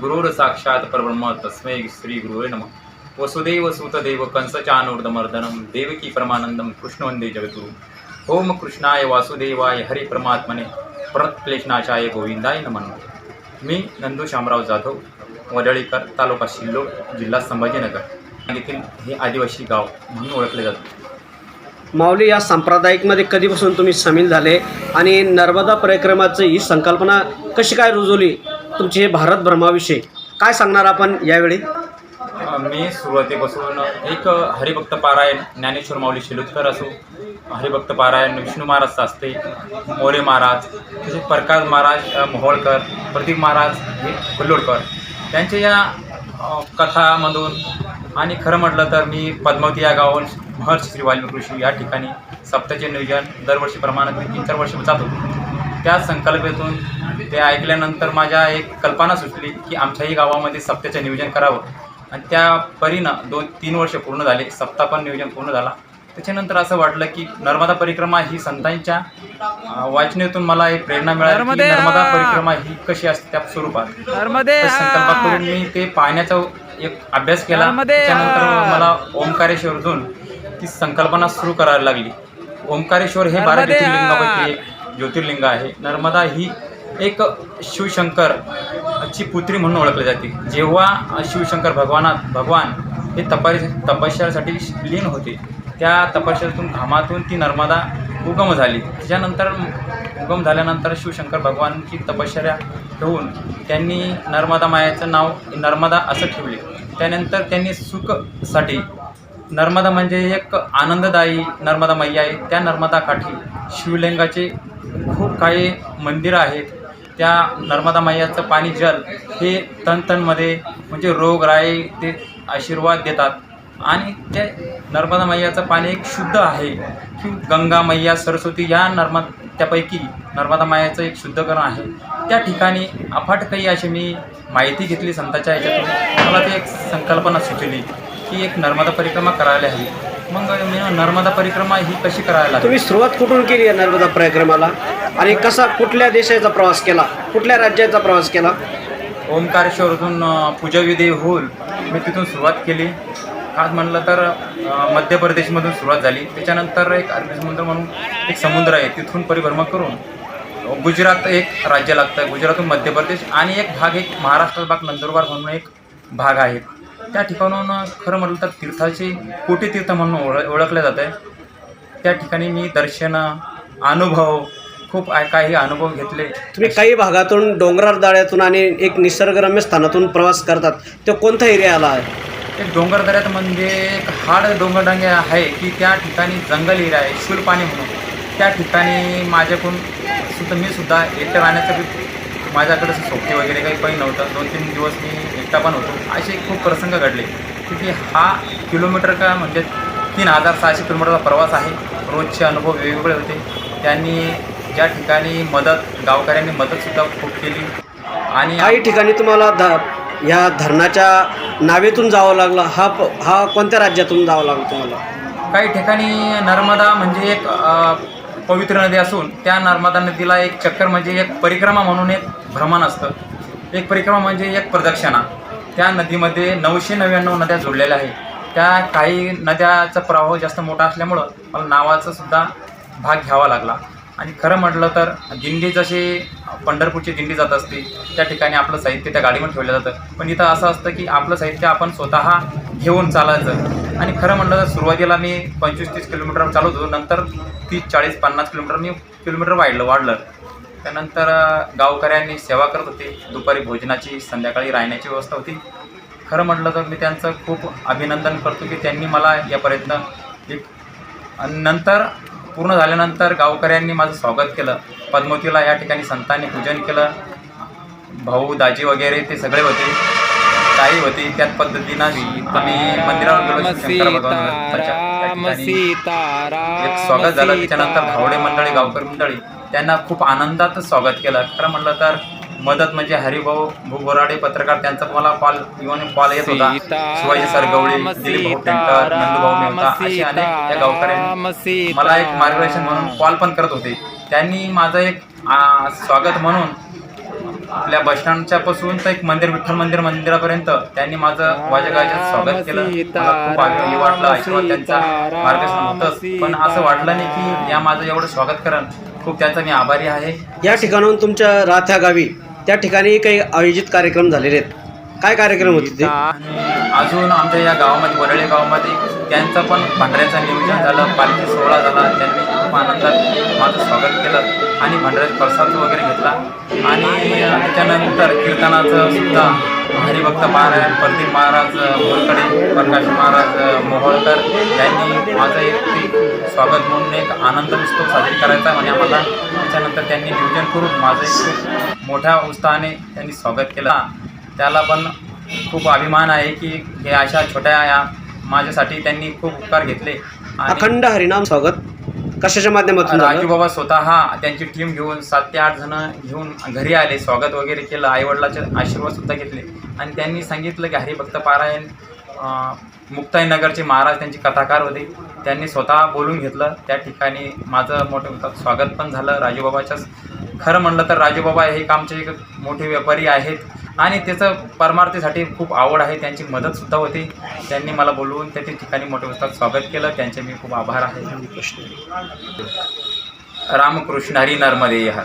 गुरुर साक्षात परब्रह्म तस्मै श्री गुरुवे नम. वसुदेव सुतदेव कंसचानूर्दमर्दनम देवकी परमानंदम कृष्णवंदे जगद्गुरु. ओम कृष्णाय वासुदेवाय हरि परमात्मने गोविंदाय नमन मी नंदू शामराव जाधव वडळीकर तालुका शिल्लोड जिल्हा संभाजीनगर. येथील हे आदिवासी गाव म्हणून ओळखले जाते. माऊली या सांप्रदायिकमध्ये कधीपासून तुम्ही सामील झाले आणि नर्मदा परिक्रमाची ही संकल्पना कशी काय रुजवली? तुमची हे भारत भ्रमाविषयी काय सांगणार आपण यावेळी? मी सुरुवातीपासून एक हरिभक्त पारायण ज्ञानेश्वर माऊली शिलुतकर असो हरिभक्त पारायण विष्णू महाराज सास्ते मोरे महाराज तसेच प्रकाश महाराज मोहोळकर प्रदीप महाराज हे कोल्होडकर त्यांच्या या कथामधून आणि खरं म्हटलं तर मी पद्मावती या गावाहून महर्षी श्री वाल्मिक ऋषी या ठिकाणी सप्ताचे नियोजन दरवर्षीप्रमाणे मी तीन चार वर्ष जात. होतो त्या संकल्पेतून ते ऐकल्यानंतर माझ्या एक कल्पना सुचली की आमच्याही गावामध्ये सप्त्याचं नियोजन करावं. आणि त्या परीनं दोन तीन वर्ष पूर्ण झाले सप्ताह पण नियोजन पूर्ण झाला. त्याच्यानंतर असं वाटलं की नर्मदा परिक्रमा ही संतांच्या वाचनेतून मला एक प्रेरणा मिळाली की नर्मदे- परिक्रमा ही कशी असते त्या स्वरूपात. करून मी ते पाहण्याचा एक अभ्यास केला. त्याच्यानंतर मला ओंकारेश्वरतून ती संकल्पना सुरू करायला लागली. ओंकारेश्वर हे बारा ज्योतिर्लिंगापैकी एक ज्योतिर्लिंग आहे. नर्मदा ही एक शिवशंकर ची पुत्री म्हणून ओळखली जाते. जेव्हा शिवशंकर भगवानात भगवान हे तपा तपश्चर्यासाठी लीन होते त्या तपश्चर्यातून घामातून ती नर्मदा उगम झाली. त्याच्यानंतर उगम झाल्यानंतर शिवशंकर भगवानची तपश्चर्या ठेवून त्यांनी नर्मदा मायाचं नाव नर्मदा असं ठेवले. त्यानंतर त्यांनी सुखसाठी नर्मदा म्हणजे एक आनंददायी नर्मदा मैया आहे. त्या नर्मदा काठी शिवलिंगाचे खूप काही मंदिरं आहेत. त्या नर्मदा मैयाचं पाणी जल हे तनतनमध्ये म्हणजे रोगराई ते आशीर्वाद देतात. आणि ते नर्मदा मैयाचं पाणी एक शुद्ध आहे. की गंगा मैया सरस्वती या नर्मद त्यापैकी नर्मदा मायाचं एक शुद्धकरण आहे. त्या ठिकाणी अफाट काही अशी मी माहिती घेतली संतांच्या ह्याच्यातून. मला ती एक संकल्पना सुचली की एक नर्मदा परिक्रमा करायला हवी. मग मी नर्मदा परिक्रमा ही कशी करायला तुम्ही सुरुवात कुठून केली आहे नर्मदा परिक्रमाला? आणि कसा कुठल्या देशाचा प्रवास केला? कुठल्या राज्याचा प्रवास केला? ओंकारेश्वरतून पूजाविधी होईल मी तिथून सुरुवात केली. आज म्हणलं तर मध्य प्रदेशमधून सुरुवात झाली. त्याच्यानंतर एक अरबी समुद्र म्हणून एक समुद्र आहे तिथून परिभ्रमण करून गुजरात एक राज्य लागतं गुजरातून मध्य प्रदेश आणि एक भाग एक महाराष्ट्राचा भाग नंदुरबार म्हणून एक भाग आहे. त्या ठिकाणून खरं म्हटलं तर तीर्थाची कोटी तीर्थ म्हणून ओळ ओळखलं जातं आहे त्या ठिकाणी मी दर्शन अनुभव खूप काही अनुभव घेतले. तुम्ही काही भागातून डोंगराळ दाळ्यातून आणि एक निसर्गरम्य स्थानातून प्रवास करतात तो कोणता एरिया आला आहे? एक डोंगरदऱ्यात म्हणजे एक हाड डोंगरडांगे आहे की त्या ठिकाणी जंगल एरिया आहे शुलपाणी म्हणून. त्या ठिकाणी माझ्याकडून सुद्धा मी सुद्धा एकटं राहण्याचं बी माझ्याकडे सोबती वगैरे काही काही नव्हतं. दोन तीन दिवस मी एकटा पण होतो. असे खूप प्रसंग घडले. की हा किलोमीटर का म्हणजे तीन हजार सहाशे किलोमीटरचा प्रवास आहे. रोजचे अनुभव वेगवेगळे होते. त्यांनी ज्या ठिकाणी मदत गावकऱ्यांनी मदतसुद्धा खूप केली. आणि काही ठिकाणी तुम्हाला ध ह्या धरणाच्या नावेतून जावं लागलं. हा प हा कोणत्या राज्यातून जावं लागलं तुम्हाला? काही ठिकाणी नर्मदा म्हणजे एक अ, पवित्र नदी असून त्या नर्मदा नदीला एक चक्कर म्हणजे एक परिक्रमा म्हणून एक भ्रमण असतं. एक परिक्रमा म्हणजे एक प्रदक्षिणा. त्या नदीमध्ये नऊशे नव्याण्णव नद्या जोडलेल्या आहेत. त्या काही नद्याचा प्रवाह जास्त मोठा असल्यामुळं मला नावाचा सुद्धा भाग घ्यावा लागला. आणि खरं म्हटलं तर दिंडी जशी पंढरपूरची दिंडी जात असते त्या ठिकाणी आपलं साहित्य त्या गाडीवर ठेवलं जातं. पण इथं असं असतं की आपलं साहित्य आपण स्वतः घेऊन चालायचं. आणि खरं म्हटलं तर सुरुवातीला मी पंचवीस तीस किलोमीटर चालवत होतो नंतर तीस चाळीस पन्नास किलोमीटर मी किलोमीटर वाढलं वाढलं. त्यानंतर गावकऱ्यांनी सेवा करत होते. दुपारी भोजनाची संध्याकाळी राहण्याची व्यवस्था होती. खरं म्हटलं तर मी त्यांचं खूप अभिनंदन करतो की त्यांनी मला या प्रयत्न एक आणि नंतर पूर्ण झाल्यानंतर गावकऱ्यांनी माझं स्वागत केलं. पद्मवतीला या ठिकाणी संतांनी पूजन केलं. भाऊ दाजी वगैरे ते सगळे होते. ताई होती त्याच पद्धतीनं आम्ही मंदिरावर गेलो. एक स्वागत झालं. त्याच्यानंतर भावडे मंडळी गावकरी मंडळी त्यांना खूप आनंदात स्वागत केलं. खरं म्हटलं तर मदत म्हणजे हरिभाऊ भू बोराडे पत्रकार त्यांचा मला कॉल इव्हन कॉल येत होता. शिवाजी सरगवळी दिलीप भाऊ टेंटर नंदूभाऊ मेहता असे अनेक या गावकऱ्यांनी मला एक मार्गदर्शन म्हणून कॉल पण करत होते. त्यांनी माझं एक स्वागत म्हणून आपल्या बसस्टँडच्या पासून तर एक मंदिर विठ्ठल मंदिर मंदिरापर्यंत त्यांनी माझं वाजगायचं स्वागत केलं. खूप आनंदी वाटलं. आशीर्वाद त्यांचा मार्गदर्शन होतं पण असं वाटलं नाही की या माझं एवढं स्वागत करण. खूप त्याचा मी आभारी आहे. या ठिकाणाहून तुमच्या राहत्या गावी त्या ठिकाणी काही आयोजित कार्यक्रम झालेले आहेत. काय कार्यक्रम होते ते? आणि अजून आमच्या या गावामध्ये वरळे गावामध्ये त्यांचं पण भांडऱ्याचं नियोजन झालं. पालखी सोहळा झाला. त्यांनी खूप आनंदात माझं स्वागत केलं आणि भांडऱ्याचा प्रसाद वगैरे घेतला. आणि त्याच्यानंतर कीर्तनाचं सुद्धा हरिभक्त महाराज प्रदीप महाराज मोरकडे प्रकाश महाराज मोहोळकर यांनी माझं एक स्वागत म्हणून एक आनंद उत्सव साजरी करायचा. म्हणे आम्हाला त्याच्यानंतर त्यांनी नियोजन करून माझं एक मोठ्या उत्साहाने त्यांनी स्वागत केलं. त्याला पण खूप अभिमान आहे की हे अशा छोट्या या माझ्यासाठी त्यांनी खूप उपकार घेतले. अखंड हरिनाम स्वागत. कशाच्या माध्यमातून राजू झालं? बाबा स्वतः त्यांची टीम घेऊन सात ते आठ जण घेऊन घरी आले. स्वागत वगैरे केलं. आईवडिलाचे आशीर्वाद सुद्धा घेतले. आणि त्यांनी सांगितलं की हरिभक्त पारायण मुक्ताईनगरचे महाराज त्यांची कथाकार होते. त्यांनी स्वतः बोलून घेतलं. त्या ठिकाणी माझं मोठं मोठं स्वागत पण झालं. राजूबाबाच्याच खरं म्हणलं तर राजूबाबा हे एक आमचे एक मोठे व्यापारी आहेत. आणि त्याचं परमार्थीसाठी खूप आवड आहे. त्यांची मदतसुद्धा होती. त्यांनी मला बोलवून त्या ठिकाणी मोठ्या उत्साहात स्वागत केलं. त्यांचे मी खूप आभार आहे. रामकृष्ण हरी नर्मदे हर